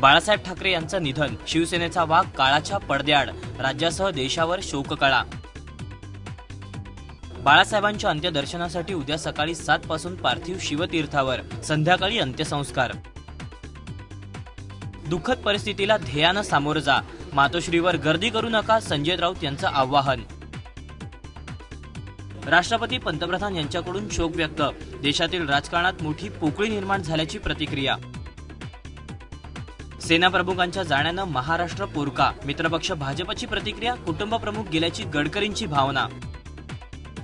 बाळासाहेब ठाकरे यांचं निधन शिवसेनेचा वाघ काळाच्या पडद्याआड राज्यासह देशावर शोककळा. बाळासाहेबांच्या अंत्यदर्शनासाठी उद्या सकाळी सात पासून पार्थिव शिवतीर्थावर संध्याकाळी अंत्यसंस्कार. दुःखद परिस्थितीला ध्येयानं सामोरं जा मातोश्रीवर गर्दी करू नका संजय राऊत यांचं आवाहन. राष्ट्रपती पंतप्रधान यांच्याकडून शोक व्यक्त देशातील राजकारणात मोठी पोकळी निर्माण झाल्याची प्रतिक्रिया. सेनाप्रमुखांच्या जाण्यानं महाराष्ट्र पोरका. मित्रपक्ष भाजपची प्रतिक्रिया कुटुंबप्रमुख गेल्याची गडकरींची भावना.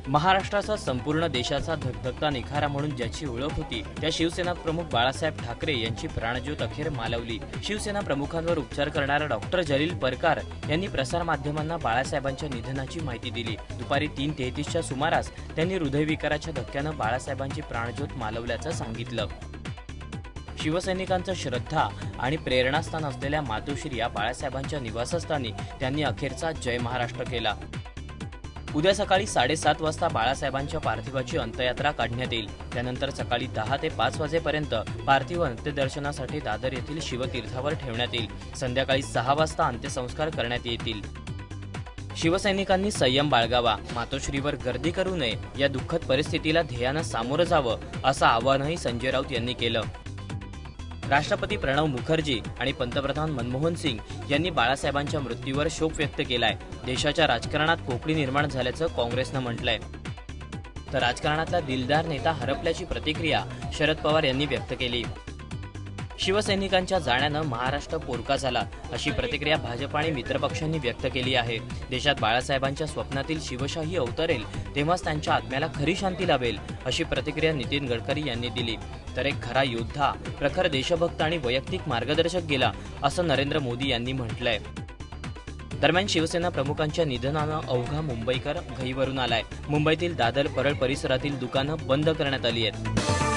महाराष्ट्राचा संपूर्ण देशाचा धगधगता निखारा म्हणून ज्याची ओळख होती त्या शिवसेना प्रमुख बाळासाहेब ठाकरे यांची प्राणज्योत अखेर मालवली. शिवसेना प्रमुखांवर उपचार करणारा डॉक्टर जलील परकार यांनी प्रसारमाध्यमांना बाळासाहेबांच्या निधनाची माहिती दिली. दुपारी तीन तेहतीसच्या सुमारास त्यांनी हृदयविकाराच्या धक्क्यानं बाळासाहेबांची प्राणज्योत मालवल्याचं सांगितलं. शिवसैनिकांचं श्रद्धा आणि प्रेरणास्थान असलेल्या मातोश्री या बाळासाहेबांच्या निवासस्थानी त्यांनी अखेरचा जय महाराष्ट्र केला. उद्या सकाळी साडेसात वाजता बाळासाहेबांच्या पार्थिवाची अंत्ययात्रा काढण्यात येईल. त्यानंतर सकाळी दहा ते पाच वाजेपर्यंत पार्थिव अंत्यदर्शनासाठी दादर येथील शिवतीर्थावर ठेवण्यात येईल. संध्याकाळी सहा वाजता अंत्यसंस्कार करण्यात येतील. शिवसैनिकांनी संयम बाळगावा. मातोश्रीवर गर्दी करू नये. या दुःखद परिस्थितीला ध्येयानं सामोरं जावं असं आवाहनही संजय राऊत यांनी केलं. राष्ट्रपती प्रणव मुखर्जी आणि पंतप्रधान मनमोहन सिंग यांनी बाळासाहेबांच्या मृत्यूवर शोक व्यक्त केलाय. देशाच्या राजकारणात पोकळी निर्माण झाल्याचं काँग्रेसनं म्हटलंय. तर राजकारणातला दिलदार नेता हरपल्याची प्रतिक्रिया शरद पवार यांनी व्यक्त केली. शिवसैनिकांच्या जाण्यानं महाराष्ट्र पोरका झाला अशी प्रतिक्रिया भाजप आणि मित्रपक्षांनी व्यक्त केली आहे. देशात बाळासाहेबांच्या स्वप्नातील शिवशाही अवतरेल तेव्हाच त्यांच्या आत्म्याला खरी शांती लाभेल अशी प्रतिक्रिया नितीन गडकरी यांनी दिली. तर एक खरा योद्धा प्रखर देशभक्त आणि वैयक्तिक मार्गदर्शक गेला असं नरेंद्र मोदी यांनी म्हटलंय. दरम्यान शिवसेना प्रमुखांच्या निधनानं अवघा मुंबईकर घईवरून आलाय. मुंबईतील दादर परळ परिसरातील दुकानं बंद करण्यात आली आहेत.